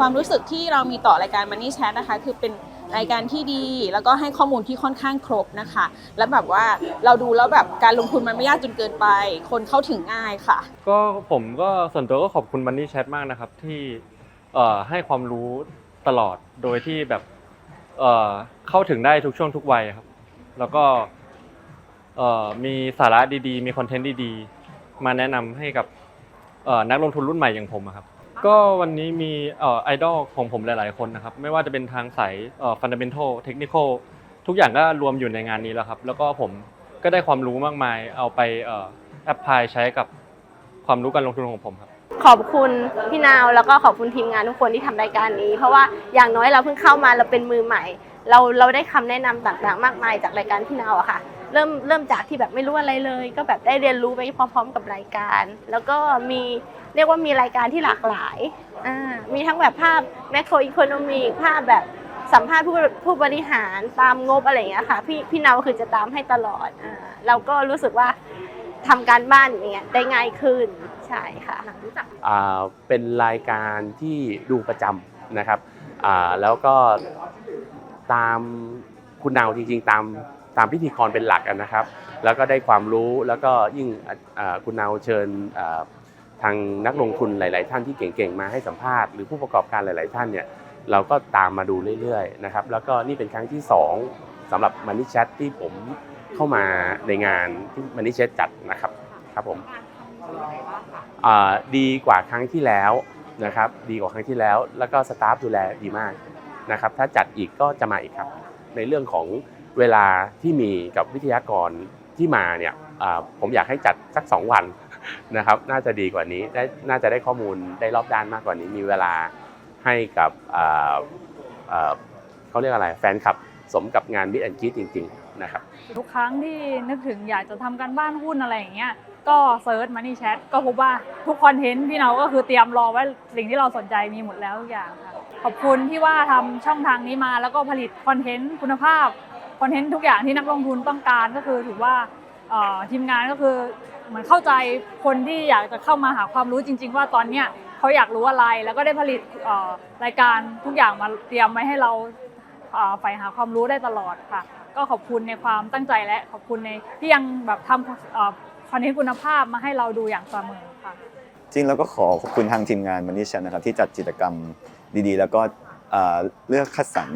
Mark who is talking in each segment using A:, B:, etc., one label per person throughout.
A: ความรู้สึกที่เรามีต่อรายการ Money Chat นะคะ คือเป็นรายการที่ดี แล้วก็ให้ข้อมูลที่ค่อนข้างครบนะคะ และแบบว่าเราดูแล้วแบบการลงทุนมันไม่ยากจนเกินไป คนเข้าถึงง่ายค่ะ
B: ก็ผมก็ส่วนตัวก็ขอบคุณมันนี่แชทมากนะครับ ที่เอ่อให้ความรู้ตลอดโดยที่แบบเอ่อเข้าถึงได้ทุกช่วงทุกวัยครับ แล้วก็เอ่อมีสาระดีๆ มีคอนเทนต์ดีๆ มาแนะนำให้กับเอ่อนักลงทุนรุ่นใหม่อย่างผมอะครับ ก็วันนี้มีไอดอลของผมหลาย ๆ คนนะครับ ไม่ว่าจะเป็นทางสายฟันเดเมนทัลเทคนิคทุกอย่างก็รวมอยู่ในงานนี้แล้วครับ แล้วก็ผมก็ได้ความรู้มากมาย เอาไปแอพพลายใช้กับความรู้การลงทุนของผมครับ
C: ขอบคุณพี่นาวแล้วก็ขอบคุณทีมงานทุกคนที่ทำรายการนี้ เพราะว่าอย่างน้อยเราเพิ่งเข้ามาเราเป็นมือใหม่ เราเราได้คำแนะนำต่างๆ มากมายจากรายการพี่นาวอะค่ะ เริ่มเริ่มจากที่แบบไม่รู้อะไรเลย ก็แบบได้เรียนรู้ไปพร้อม ๆ กับรายการ แล้วก็มีเรียกว่ามีรายการที่หลากหลายอ่ามีทั้งแบบภาพแมคโครอีโคโนมีภาพแบบสัมภาษณ์ผู้ผู้บริหารตามงบอะไรอย่างเงี้ยค่ะ พี่พี่นาวคือจะตามให้ตลอดอ่าเราก็รู้สึกว่าทำการบ้านอย่างเงี้ยได้ง่ายขึ้นใช่ค่ะ
D: อ่าเป็นรายการที่ดูประจำนะครับอ่าแล้วก็ตามคุณนาวจริงๆตาม ตามพิธีกรเป็นหลักนะครับ แล้วก็ได้ความรู้แล้วก็ยิ่งคุณนาวเชิญทางนักลงทุนหลาย ๆ ท่านที่เก่ง ๆ มาให้สัมภาษณ์หรือผู้ประกอบการหลาย ๆ ท่านเนี่ยเราก็ตามมาดูเรื่อย ๆ นะครับ แล้วก็นี่เป็นครั้งที่ 2สำหรับมันนี่แชทที่ผมเข้ามาในงานที่มันนี่แชทจัดนะครับครับผมดีกว่าครั้งที่แล้วนะครับ ดีกว่าครั้งที่แล้ว แล้วก็สตาฟดูแลดีมากนะครับ ถ้าจัดอีกก็จะมาอีกครับ ในเรื่องของ เวลาที่มีกับวิทยากรที่มาเนี่ยผมอยากให้จัดสัก 2 วันนะครับ น่าจะดีกว่านี้ได้น่าจะได้ข้อมูลได้รอบด้านมากกว่านี้ มีเวลาให้กับเขาเรียกอะไรแฟนคลับสมกับงานมิดแอนจีจริง ๆ นะครับ
E: ทุกครั้งที่นึกถึงอยากจะทำการบ้านหุ้นอะไรอย่างเงี้ยก็เซิร์ชมานี่แชทก็พบว่าทุกคอนเทนต์พี่เนาก็คือเตรียมรอไว้สิ่งที่เราสนใจมีหมดแล้วทุกอย่างค่ะขอบคุณที่ว่าทำช่องทางนี้มาแล้วก็ผลิตคอนเทนต์คุณภาพ อนเทนต์ทุกอย่างที่นักลงทุนต้องการก็คือถือว่าทีมงานก็คือเหมือนเข้าใจคนที่อยากจะเข้ามาหาความรู้จริง ๆ ว่าตอนเนี้ยเขาอยากรู้อะไรแล้วก็ได้ผลิตรายการทุกอย่างมาเตรียมไว้ให้เราเอ่อใฝ่หาความรู้ได้ตลอดค่ะ ก็ขอบคุณในความตั้งใจและขอบคุณในที่ยังแบบทำคอนเทนต์คุณภาพมาให้เราดูอย่างเสมอค่ะ
F: จริงแล้วก็ขอขอบคุณทางทีมงานมันนี่ชันนะครับที่จัดกิจกรรมดีๆ แล้วก็เลือกคัดสรร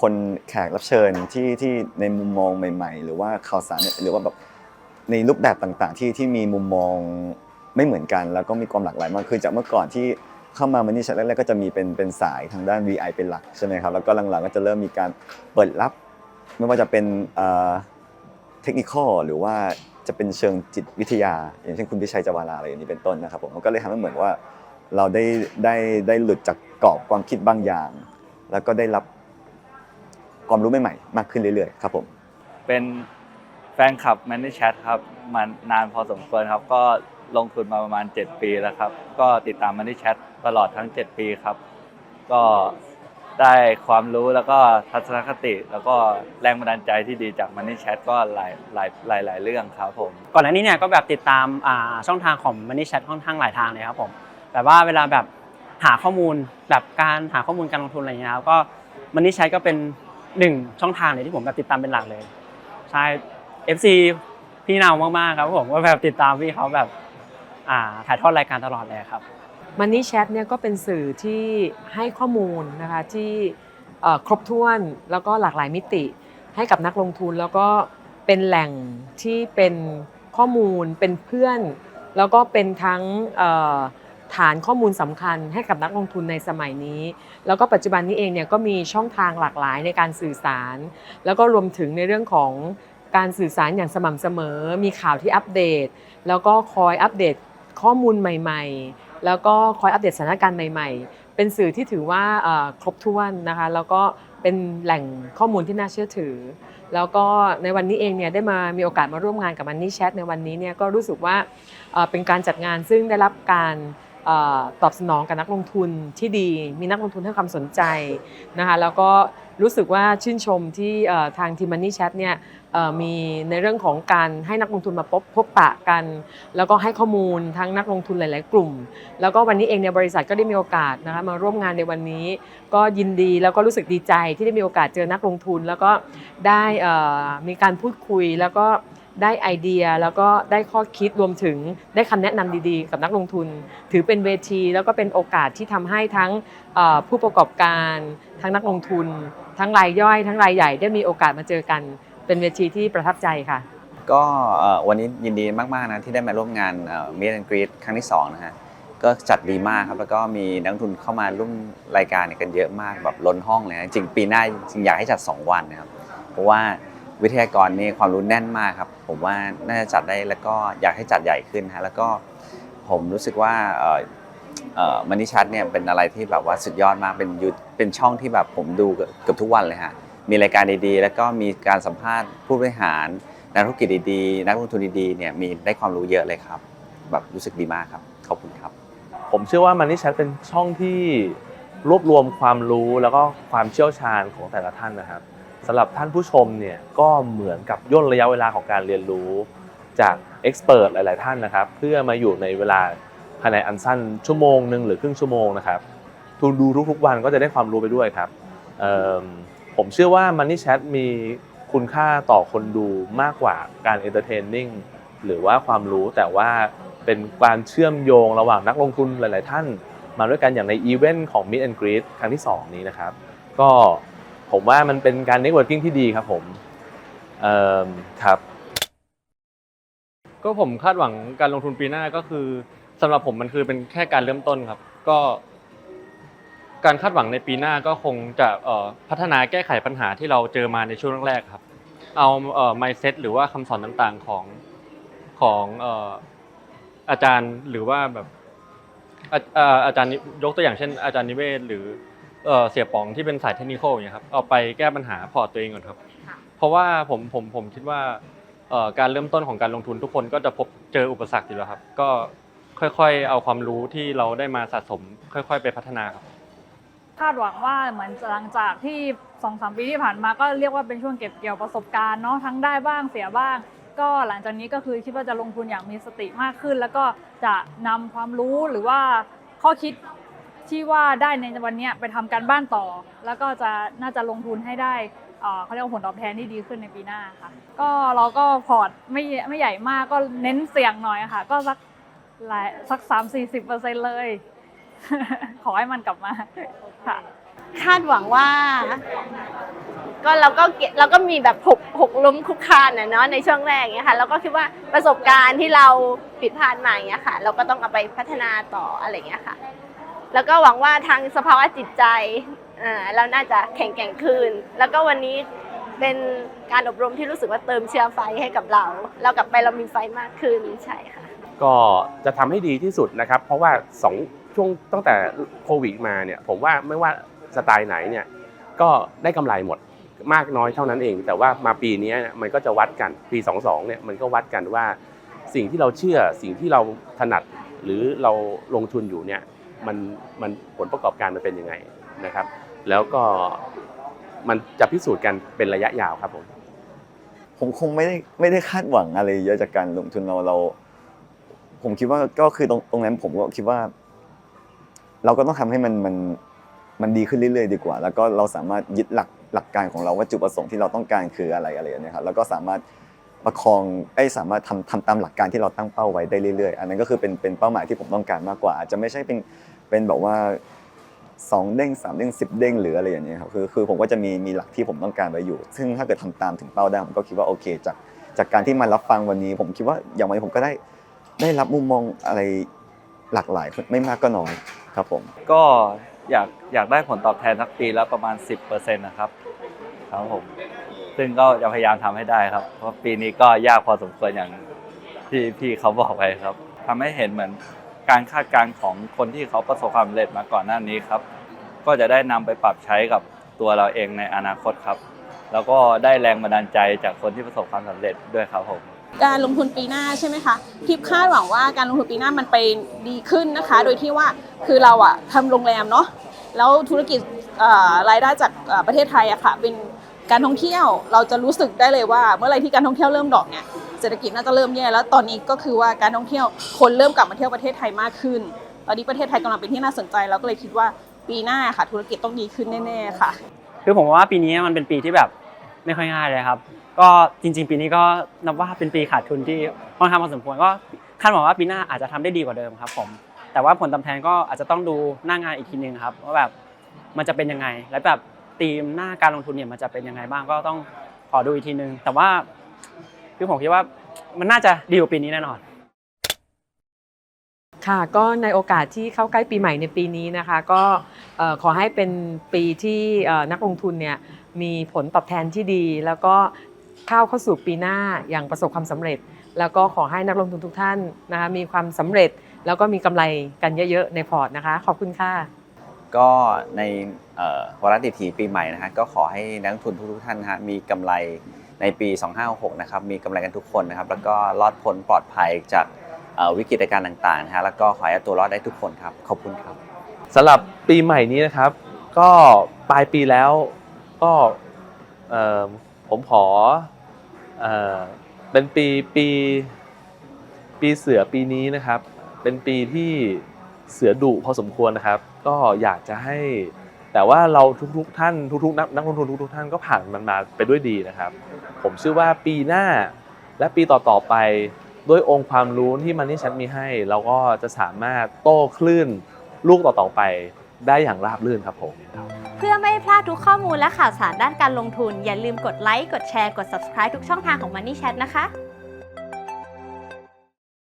F: คนแขกรับเชิญที่ที่ในมุมมองใหม่ ๆ หรือว่าข่าวสารหรือว่าแบบในรูปแบบต่างๆ ที่ที่มีมุมมองไม่เหมือนกัน แล้วก็มีความหลากหลายมากขึ้นจากเมื่อก่อนที่เข้ามามันนี่ชันแรกๆก็จะมีเป็นเป็นสายทางด้าน VI เป็นหลักใช่ไหมครับแล้วก็หลังๆก็จะเริ่มมีการเปิดรับ ไม่ว่าจะเป็นเทคนิคหรือว่าจะเป็นเชิงจิตวิทยา อย่างเช่นคุณพิชัยจวาราอะไรอย่างนี้เป็นต้นนะครับผมมันก็เลยทำให้เหมือนว่าเราได้ได้ได้หลุดจากกรอบความคิดบางอย่าง แล้วก็ได้รับ ความรู้ใหม่ๆมากขึ้นเรื่อยๆครับผม
G: เป็นแฟนคลับ m a n y Chat ครับมานานพอสมควรครับ ก็ลงทุนมาประมาณ 7 ปีแล้วครับ ก็ติดตาม m a n y Chat ตลอดทั้ง 7 ปีครับ ก็ได้ความรู้แล้วก็ทัศนคติ แล้วก็แรงบันดาลใจที่ดีจาก m a n y Chat ก็หลายหลายหลายหลายเรื่องครับผม
H: ก่อนหน้านี้เนี่ยก็แบบติดตามอ่าช่องทางของ Money Chat ค่อนข้างหลายทางเลยครับผมแบบว่าเวลาแบบหาข้อมูลแบบการหาข้อมูลการลงทุนอะไรอย่างเงี้ยครับก็ Money Chat ก็เป็น หนึ่งช่องทางเลยที่ผมแบบติดตามเป็นหลักเลยใช่ FC พี่นาวมากๆครับผมก็แบบติดตามพี่เขาแบบอ่าถ่ายทอดรายการตลอดเลยครับ
I: มันนี่แชทเนี่ยก็เป็นสื่อที่ให้ข้อมูลนะคะที่ครบถ้วนแล้วก็หลากหลายมิติให้กับนักลงทุนแล้วก็เป็นแหล่งที่เป็นข้อมูลเป็นเพื่อน แล้วก็เป็นทั้งเฐานข้อมูลสำคัญให้กับนักลงทุนในสมัยนี้ แล้วก็ปัจจุบันนี้เองเนี่ยก็มีช่องทางหลากหลายในการสื่อสาร แล้วก็รวมถึงในเรื่องของการสื่อสารอย่างสม่ำเสมอ มีข่าวที่อัปเดต แล้วก็คอยอัปเดตข้อมูลใหม่ ๆ แล้วก็คอยอัปเดตสถานการณ์ใหม่ ๆ เป็นสื่อที่ถือว่าครบถ้วนนะคะแล้วก็เป็นแหล่งข้อมูลที่น่าเชื่อถือ แล้วก็ในวันนี้เองเนี่ยได้มามีโอกาสมาร่วมงานกับมันนี่แชทในวันนี้เนี่ยก็รู้สึกว่าเป็นการจัดงานซึ่งได้รับการ ตอบสนองกับนักลงทุนที่ดี มีนักลงทุนให้ความสนใจนะคะแล้วก็รู้สึกว่าชื่นชมที่ทางทีม Money Chat เนี่ยมีในเรื่องของการให้นักลงทุนมาพบพบปะกัน แล้วก็ให้ข้อมูลทั้งนักลงทุนหลาย ๆ กลุ่ม แล้วก็วันนี้เองเนี่ยบริษัทก็ได้มีโอกาสนะคะมาร่วมงานในวันนี้ ก็ยินดีแล้วก็รู้สึกดีใจที่ได้มีโอกาสเจอนักลงทุน แล้วก็ได้มีการพูดคุยแล้วก็ ได้ไอเดียแล้วก็ได้ข้อคิดรวมถึงได้คำแนะนำดีๆ กับนักลงทุน ถือเป็นเวทีแล้วก็เป็นโอกาสที่ทำให้ทั้งผู้ประกอบการ ทั้งนักลงทุน ทั้งรายย่อย ทั้งรายใหญ่ได้มีโอกาสมาเจอกัน เป็นเวทีที่ประทับใจค่ะ
J: ก็วันนี้ยินดีมากๆนะที่ได้มาร่วมงานเมีแอนกรีดครั้งที่2นะฮะก็จัดดีมากครับแล้วก็มีนักลงทุนเข้ามาร่วมรายการกันเยอะมากแบบล้นห้องเลยนะจริงปีหน้าจริงอยากให้จัด 2 วันนะครับเพราะว่า วิทยากรนี่ความรู้แน่นมากครับ ผมว่าน่าจะจัดได้แล้วก็อยากให้จัดใหญ่ขึ้นฮะแล้วก็ผมรู้สึกว่ามันนิชัดเนี่ยเป็นอะไรที่แบบว่าสุดยอดมากเป็นยูเป็นช่องที่แบบผมดูเกือบทุกวันเลยฮะมีรายการดีๆ แล้วก็มีการสัมภาษณ์ผู้บริหารนักธุรกิจดีๆนักลงทุนดีๆเนี่ยมีได้ความรู้เยอะเลยครับ แบบรู้สึกดีมากครับขอบคุณครับ
D: ผมเชื่อว่า Money Chat เป็นช่องที่รวบรวมความรู้แล้วก็ความเชี่ยวชาญของแต่ละท่านนะครับ สำหรับท่านผู้ชมเนี่ยก็เหมือนกับย่นระยะเวลาของการเรียนรู้จากเอ็กซ์เพรสหลาย ๆ ท่านนะครับ เพื่อมาอยู่ในเวลาภายในอันสั้นชั่วโมงหนึ่งหรือครึ่งชั่วโมงนะครับทุนดูทุกๆวันก็จะได้ความรู้ไปด้วยครับผมเชื่อว่า Money Chat มีคุณค่าต่อคนดูมากกว่าการเอนเตอร์เทนนิ่งหรือว่าความรู้แต่ว่าเป็นการเชื่อมโยงระหว่างนักลงทุนหลาย ๆ ท่าน มาด้วยกันอย่างในอีเวนต์ของ Meet and Greet ครั้งที่ 2 นี้นะครับ ก็ ผมว่ามันเป็นการ networking ที่ดีครับผมเอ่อครับ
B: ก็ผมคาดหวังการลงทุนปีหน้าก็คือสำหรับผมมันคือเป็นแค่การเริ่มต้นครับ ก็ การคาดหวังในปีหน้าก็คงจะเอ่อพัฒนาแก้ไขปัญหาที่เราเจอมาในช่วงแรกๆครับ เอาเอ่อ mindset หรือว่าคำสอนต่างๆของของเอ่ออาจารย์หรือว่าแบบอาเอ่ออาจารย์นิยกตัวอย่างเช่น อาจารย์นิเวศ หรือ เอ่อเสียป๋องที่เป็นสายเทคนิคอย่างเงี้ยครับเอาไปแก้ปัญหาพอร์ตตัวเองก่อนครับเพราะว่าผมผมผมคิดว่าเอ่อการเริ่มต้นของการลงทุนทุกคนก็จะพบเจออุปสรรคอยู่แล้วครับ ก็ค่อยๆ เอาความรู้ที่เราได้มาสะสม ค่อย ๆ ไปพัฒนาครับ
E: คาดหวังว่าเหมือนหลังจากที่สองสามปีที่ผ่านมาก็เรียกว่าเป็นช่วงเก็บเกี่ยวประสบการณ์เนาะทั้งได้บ้างเสียบ้าง ก็หลังจากนี้ก็คือคิดว่าจะลงทุนอย่างมีสติมากขึ้น แล้วก็จะนำความรู้หรือว่าข้อคิด ที่ว่าได้ในวันนี้ไปทำการบ้านต่อ แล้วก็จะน่าจะลงทุนให้ได้เขาเรียกว่าผลตอบแทนที่ดีขึ้นในปีหน้าค่ะ ก็เราก็พอร์ตไม่ไม่ใหญ่มากก็เน้นเสี่ยงหน่อยค่ะ ก็สักหลายสักสามสี่สิบเปอร์เซ็นเลย ขอให้มันกลับมาค่ะ
C: คาดหวังว่า ก็เราก็เก็บเราก็มีแบบหกหกล้มคุกคานนะเนาะในช่วงแรกเงี้ยค่ะเราก็คิดว่าประสบการณ์ที่เราผิดพลาดมาอย่างเงี้ยค่ะ เราก็ต้องเอาไปพัฒนาต่ออะไรเงี้ยค่ะ แล้วก็หวังว่าทางสภาวะจิตใจอ่าเราน่าจะแข็งแกร่งขึ้น แล้วก็วันนี้เป็นการอบรมที่รู้สึกว่าเติมเชื้อไฟให้กับเรา เรากลับไปเรามีไฟมากขึ้นใช่ค่ะ
D: ก็จะทำให้ดีที่สุดนะครับ เพราะว่าสองช่วงตั้งแต่โควิดมาเนี่ย ผมว่าไม่ว่าสไตล์ไหนเนี่ยก็ได้กำไรหมดมากน้อยเท่านั้นเอง แต่ว่ามาปีนี้มันก็จะวัดกันปี 22เนี่ยมันก็วัดกันว่าสิ่งที่เราเชื่อสิ่งที่เราถนัดหรือเราลงทุนอยู่เนี่ย มันมันผลประกอบการมันเป็นยังไงนะครับ แล้วก็มันจะพิสูจน์กันเป็นระยะยาวครับผม
F: ผมคงไม่ได้ไม่ได้คาดหวังอะไรเยอะจากการลงทุนเราเรา ผมคิดว่าก็คือตรงตรงนั้นผมก็คิดว่า เราก็ต้องทำให้มันมันมันดีขึ้นเรื่อยๆดีกว่า แล้วก็เราสามารถยึดหลักหลักการของเราว่าจุดประสงค์ที่เราต้องการคืออะไรอะไรอย่างเงี้ยครับแล้วก็สามารถประคองไอ้สามารถทำทำตามหลักการที่เราตั้งเป้าไว้ได้เรื่อยๆ อันนั้นก็คือเป็นเป็นเป้าหมายที่ผมต้องการมากกว่า อาจจะไม่ใช่เป็น เป็นแบบว่าสองเด้งสามเด้งสิบเด้งหรืออะไรอย่างเงี้ยครับคือคือผมก็จะมีมีหลักที่ผมต้องการไว้อยู่ ซึ่งถ้าเกิดทำตามถึงเป้าได้ผมก็คิดว่าโอเค จากจากการที่มารับฟังวันนี้ ผมคิดว่าอย่างวันนี้ผมก็ได้ได้รับมุมมองอะไรหลากหลายไม่มากก็น้อยครับผม
G: ก็อยากอยากได้ผลตอบแทนสักปีละประมาณ 10%นะครับครับผมซึ่งก็จะพยายามทำให้ได้ครับ เพราะปีนี้ก็ยากพอสมควรอย่างที่พี่เขาบอกไปครับทำให้เห็นเหมือน การคาดการณ์ของคนที่เขาประสบความสำเร็จมาก่อนหน้านี้ครับ ก็จะได้นำไปปรับใช้กับตัวเราเองในอนาคตครับ แล้วก็ได้แรงบันดาลใจจากคนที่ประสบความสำเร็จด้วยครับผม
A: การลงทุนปีหน้าใช่ไหมคะทิปคาดหวังว่าการลงทุนปีหน้ามันไปดีขึ้นนะคะ โดยที่ว่าคือเราอะทำโรงแรมเนาะแล้วธุรกิจรายได้จากประเทศไทยอะค่ะเป็นการท่องเที่ยวเราจะรู้สึกได้เลยว่า เมื่อไรที่การท่องเที่ยวเริ่มดอกเนี่ย ศรษฐกิจน่าจะเริ่มแย่แล้วตอนนี้ก็คือว่าการท่องเที่ยวคนเริ่มกลับมาเที่ยวประเทศไทยมากขึ้น ตอนนี้ประเทศไทยกำลังเป็นที่น่าสนใจเราก็เลยคิดว่าปีหน้าค่ะธุรกิจต้องดีขึ้นแน่ๆค่ะ
H: คือผมว่าปีนี้มันเป็นปีที่แบบไม่ค่อยง่ายเลยครับ ก็จริง ๆ ปีนี้ก็นับว่าเป็นปีขาดทุนที่ค่อนข้างพอสมควรก็คาดหวังว่าปีหน้าอาจจะทำได้ดีกว่าเดิมครับ ผม แต่ว่าผลตอบแทนก็อาจจะต้องดูหน้างานอีกทีนึงครับว่าแบบมันจะเป็นยังไง และแบบธีมหน้าการลงทุนเนี่ยมันจะเป็นยังไงบ้างก็ต้องขอดูอีกทีนึง แต่ว่า คือผมคิดว่ามันน่าจะดีกว่าปีนี้แน่นอน
I: ค่ะก็ในโอกาสที่เข้าใกล้ปีใหม่ในปีนี้นะคะ ก็เอ่อขอให้เป็นปีที่เอ่อนักลงทุนเนี่ยมีผลตอบแทนที่ดี แล้วก็เข้าเข้าสู่ปีหน้าอย่างประสบความสำเร็จ แล้วก็ขอให้นักลงทุนทุกท่านนะคะมีความสำเร็จแล้วก็มีกำไรกันเยอะๆในพอร์ตนะคะ ขอบคุณค่ะ
J: ก็ในเอ่อวาระดิถีปีใหม่นะฮะก็ขอให้นักลงทุนทุกๆท่านนะฮะมีกำไร ในปี 2566นะครับมีกำไรกันทุกคนนะครับแล้วก็รอดพ้นปลอดภัยจากวิกฤตการณ์ต่างๆนะฮะแล้วก็ขอให้ตัวรอดได้ทุกคนครับขอบคุณครับ
K: สำหรับปีใหม่นี้นะครับ ก็ปลายปีแล้วก็ผมขอเอเป็นปีปีปีเสือปีนี้นะครับ เป็นปีที่เสือดุพอสมควรนะครับ ก็อยากจะให้ แต่ว่าเราทุกๆท่านทุกๆนักนักลงทุนทุกๆท่านก็ผ่านมันมาไปด้วยดีนะครับ ผมเชื่อว่าปีหน้าและปีต่อๆไปด้วยองค์ความรู้ที่มันนี่ฉันมีให้ เราก็จะสามารถโต้คลื่นลูกต่อๆไปได้อย่างราบรื่นครับผม
L: เพื่อไม่พลาดทุกข้อมูลและข่าวสารด้านการลงทุน อย่าลืมกดไลค์กดแชร์กด subscribe ทุกช่องทางของ Money Chat นะคะ